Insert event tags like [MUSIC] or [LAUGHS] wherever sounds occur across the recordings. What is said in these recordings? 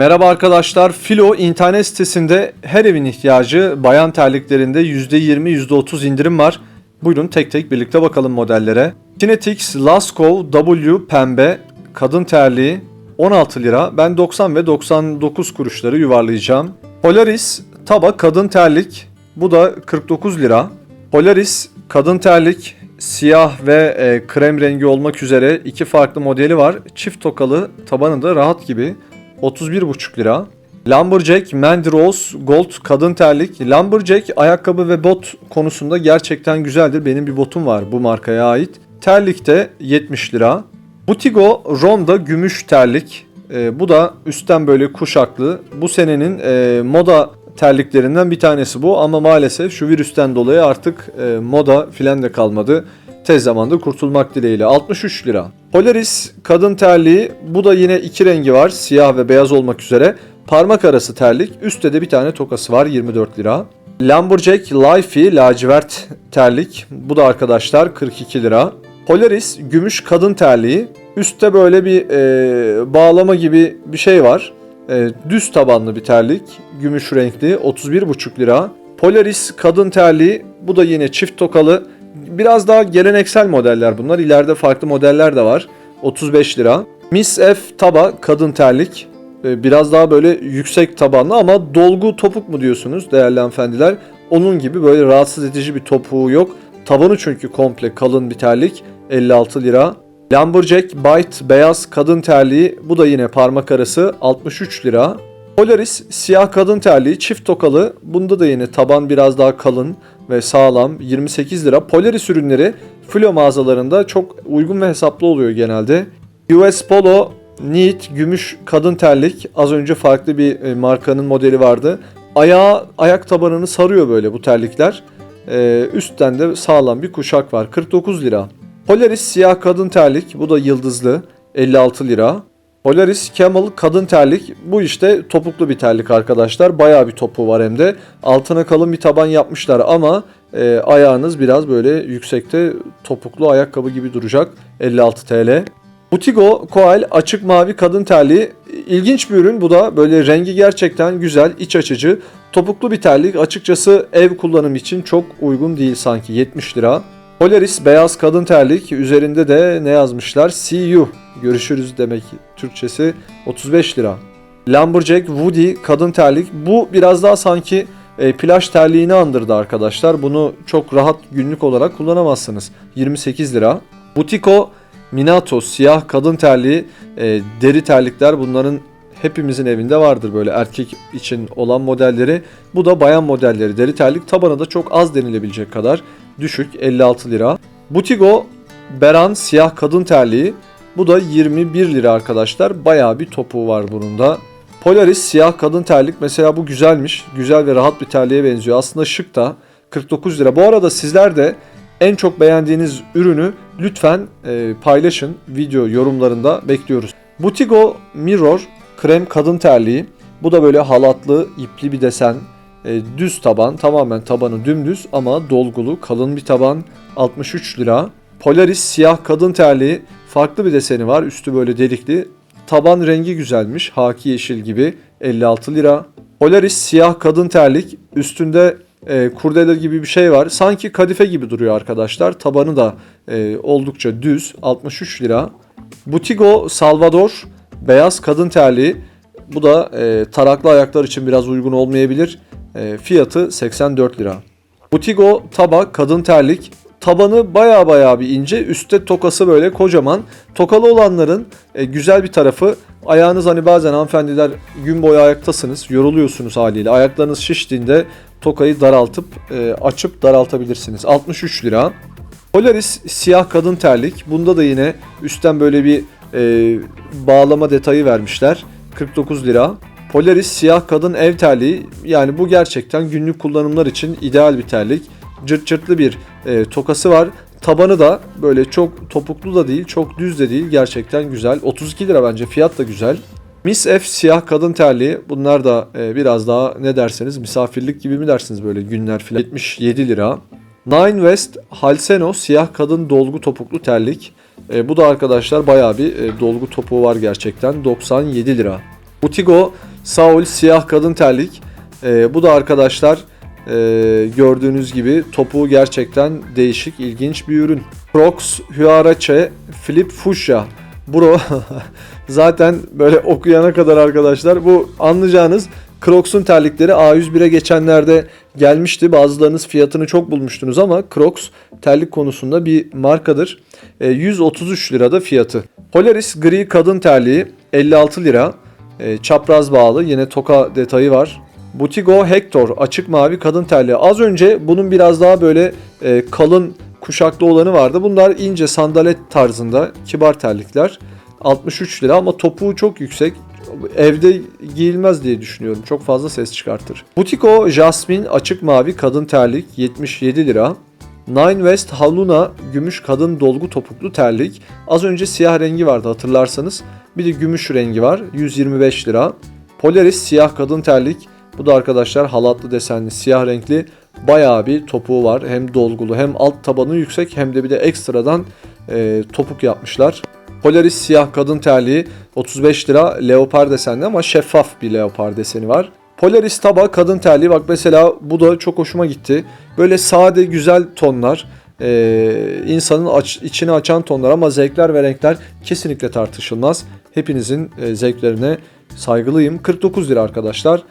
Merhaba arkadaşlar. Filo internet sitesinde her evin ihtiyacı bayan terliklerinde %20 %30 indirim var. Buyurun tek tek birlikte bakalım modellere. Kinetics Lasko W pembe kadın terliği 16 lira. Ben 90 ve 99 kuruşları yuvarlayacağım. Polaris Taba kadın terlik. Bu da 49 lira. Polaris kadın terlik siyah ve e, krem rengi olmak üzere iki farklı modeli var. Çift tokalı tabanı da rahat gibi. 31,5 lira. Lumberjack Mandy Rose Gold kadın terlik. Lumberjack ayakkabı ve bot konusunda gerçekten güzeldir. Benim bir botum var bu markaya ait. Terlik de 70 lira. Butigo Ronda gümüş terlik. Ee, bu da üstten böyle kuşaklı. Bu senenin e, moda terliklerinden bir tanesi bu ama maalesef şu virüsten dolayı artık e, moda filan da kalmadı. Tez zamanda kurtulmak dileğiyle 63 lira. Polaris kadın terliği bu da yine iki rengi var siyah ve beyaz olmak üzere. Parmak arası terlik üstte de bir tane tokası var 24 lira. Lumberjack Lifey lacivert terlik bu da arkadaşlar 42 lira. Polaris gümüş kadın terliği üstte böyle bir e, bağlama gibi bir şey var. E, düz tabanlı bir terlik gümüş renkli 31,5 lira. Polaris kadın terliği bu da yine çift tokalı biraz daha geleneksel modeller bunlar. İleride farklı modeller de var. 35 lira. Miss F taba kadın terlik. Ee, Biraz daha böyle yüksek tabanlı ama dolgu topuk mu diyorsunuz değerli hanımefendiler? Onun gibi böyle rahatsız edici bir topuğu yok. Tabanı çünkü komple kalın bir terlik. 56 lira. Lumberjack Bite beyaz kadın terliği. Bu da yine parmak arası 63 lira. Polaris siyah kadın terliği çift tokalı. Bunda da yine taban biraz daha kalın ve sağlam 28 lira. Polaris ürünleri filo mağazalarında çok uygun ve hesaplı oluyor genelde. US Polo Neat gümüş kadın terlik. Az önce farklı bir e, markanın modeli vardı. Ayağı, ayak tabanını sarıyor böyle bu terlikler. Ee, üstten de sağlam bir kuşak var. 49 lira. Polaris siyah kadın terlik. Bu da yıldızlı. 56 lira. Polaris Camel kadın terlik. Bu işte topuklu bir terlik arkadaşlar. Bayağı bir topuğu var hem de. Altına kalın bir taban yapmışlar ama e, ayağınız biraz böyle yüksekte topuklu ayakkabı gibi duracak. 56 TL. Butigo Koal açık mavi kadın terliği. İlginç bir ürün bu da. Böyle rengi gerçekten güzel, iç açıcı. Topuklu bir terlik. Açıkçası ev kullanımı için çok uygun değil sanki. 70 lira. Polaris beyaz kadın terlik. Üzerinde de ne yazmışlar? See you. Görüşürüz demek Türkçesi. 35 lira. Lumberjack Woody kadın terlik. Bu biraz daha sanki e, plaj terliğini andırdı arkadaşlar. Bunu çok rahat günlük olarak kullanamazsınız. 28 lira. Butico Minato siyah kadın terliği, e, deri terlikler bunların hepimizin evinde vardır böyle erkek için olan modelleri. Bu da bayan modelleri. Deri terlik tabanı da çok az denilebilecek kadar düşük 56 lira. Butigo Beran siyah kadın terliği. Bu da 21 lira arkadaşlar. Bayağı bir topuğu var bunun da. Polaris siyah kadın terlik. Mesela bu güzelmiş. Güzel ve rahat bir terliğe benziyor. Aslında şık da. 49 lira. Bu arada sizler de en çok beğendiğiniz ürünü lütfen e, paylaşın. Video yorumlarında bekliyoruz. Butigo Mirror krem kadın terliği. Bu da böyle halatlı, ipli bir desen. E, düz taban. Tamamen tabanı dümdüz ama dolgulu, kalın bir taban. 63 lira. Polaris siyah kadın terliği. Farklı bir deseni var. Üstü böyle delikli. Taban rengi güzelmiş. Haki yeşil gibi. 56 lira. Polaris siyah kadın terlik. Üstünde e, kurdele gibi bir şey var. Sanki kadife gibi duruyor arkadaşlar. Tabanı da e, oldukça düz. 63 lira. Butigo Salvador beyaz kadın terliği. Bu da e, taraklı ayaklar için biraz uygun olmayabilir. E, fiyatı 84 lira. Butigo Taba kadın terlik. Tabanı baya baya bir ince. Üstte tokası böyle kocaman. Tokalı olanların e, güzel bir tarafı ayağınız hani bazen hanımefendiler gün boyu ayaktasınız. Yoruluyorsunuz haliyle. Ayaklarınız şiştiğinde tokayı daraltıp e, açıp daraltabilirsiniz. 63 lira. Polaris siyah kadın terlik. Bunda da yine üstten böyle bir e, bağlama detayı vermişler. 49 lira. Polaris siyah kadın ev terliği. Yani bu gerçekten günlük kullanımlar için ideal bir terlik. Cırt cırtlı bir e, tokası var. Tabanı da böyle çok topuklu da değil, çok düz de değil. Gerçekten güzel. 32 lira bence. Fiyat da güzel. Miss F siyah kadın terliği. Bunlar da e, biraz daha ne derseniz misafirlik gibi mi dersiniz böyle günler filan. 77 lira. Nine West Halseno siyah kadın dolgu topuklu terlik. E, bu da arkadaşlar bayağı bir e, dolgu topuğu var gerçekten. 97 lira. Butigo Saul siyah kadın terlik. Ee, bu da arkadaşlar e, gördüğünüz gibi topuğu gerçekten değişik, ilginç bir ürün. Crocs Huarache Flip Fuchsia. Bro [LAUGHS] zaten böyle okuyana kadar arkadaşlar bu anlayacağınız Crocs'un terlikleri A101'e geçenlerde gelmişti. Bazılarınız fiyatını çok bulmuştunuz ama Crocs terlik konusunda bir markadır. E, 133 lirada fiyatı. Polaris gri kadın terliği 56 lira. E, çapraz bağlı yine toka detayı var. Butigo Hector açık mavi kadın terliği. Az önce bunun biraz daha böyle e, kalın kuşaklı olanı vardı. Bunlar ince sandalet tarzında kibar terlikler. 63 lira ama topuğu çok yüksek. Evde giyilmez diye düşünüyorum. Çok fazla ses çıkartır. Butico Jasmine açık mavi kadın terlik 77 lira. Nine West Haluna gümüş kadın dolgu topuklu terlik. Az önce siyah rengi vardı hatırlarsanız. Bir de gümüş rengi var 125 lira. Polaris siyah kadın terlik. Bu da arkadaşlar halatlı desenli siyah renkli bayağı bir topuğu var. Hem dolgulu hem alt tabanı yüksek hem de bir de ekstradan e, topuk yapmışlar. Polaris siyah kadın terliği 35 lira leopar desenli ama şeffaf bir leopar deseni var. Polaris taba kadın terliği bak mesela bu da çok hoşuma gitti. Böyle sade güzel tonlar. Ee, insanın aç, içini açan tonlar ama zevkler ve renkler kesinlikle tartışılmaz. Hepinizin e, zevklerine saygılıyım. 49 lira arkadaşlar.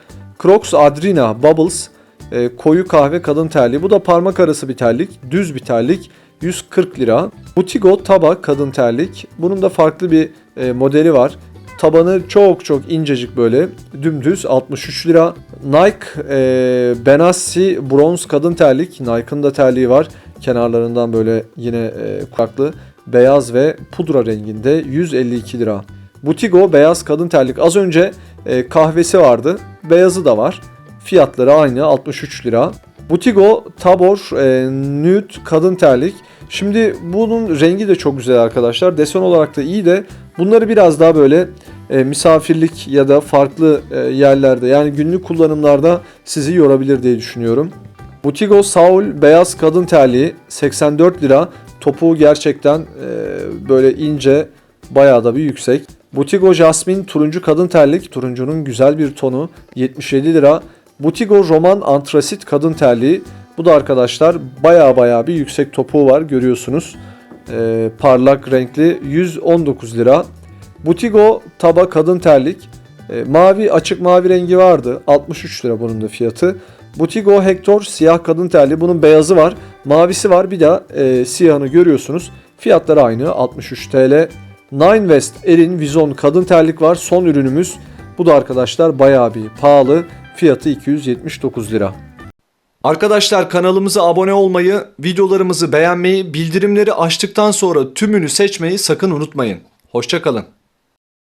Crocs Adrina Bubbles e, koyu kahve kadın terliği. Bu da parmak arası bir terlik. Düz bir terlik. 140 lira. Butigo Taba kadın terlik. Bunun da farklı bir e, modeli var. Tabanı çok çok incecik böyle dümdüz 63 lira. Nike e, Benassi bronz kadın terlik. Nike'ın da terliği var. Kenarlarından böyle yine e, farklı beyaz ve pudra renginde 152 lira. Butigo beyaz kadın terlik. Az önce e, kahvesi vardı. Beyazı da var. Fiyatları aynı 63 lira. Butigo Tabor e, Nude kadın terlik. Şimdi bunun rengi de çok güzel arkadaşlar. Desen olarak da iyi de bunları biraz daha böyle e, misafirlik ya da farklı e, yerlerde yani günlük kullanımlarda sizi yorabilir diye düşünüyorum. Butigo Saul beyaz kadın terliği 84 lira. Topuğu gerçekten e, böyle ince bayağı da bir yüksek. Butigo Jasmine turuncu kadın terlik. Turuncunun güzel bir tonu 77 lira. Butigo Roman Antrasit kadın terliği. Bu da arkadaşlar baya baya bir yüksek topuğu var görüyorsunuz. Ee, parlak renkli 119 lira. Butigo Taba kadın terlik. Ee, mavi açık mavi rengi vardı. 63 lira bunun da fiyatı. Butigo Hector siyah kadın terliği. Bunun beyazı var. Mavisi var. Bir de e, siyahını görüyorsunuz. Fiyatları aynı 63 TL. Nine West Erin Vizon kadın terlik var. Son ürünümüz. Bu da arkadaşlar bayağı bir pahalı. Fiyatı 279 lira. Arkadaşlar kanalımıza abone olmayı, videolarımızı beğenmeyi, bildirimleri açtıktan sonra tümünü seçmeyi sakın unutmayın. Hoşçakalın.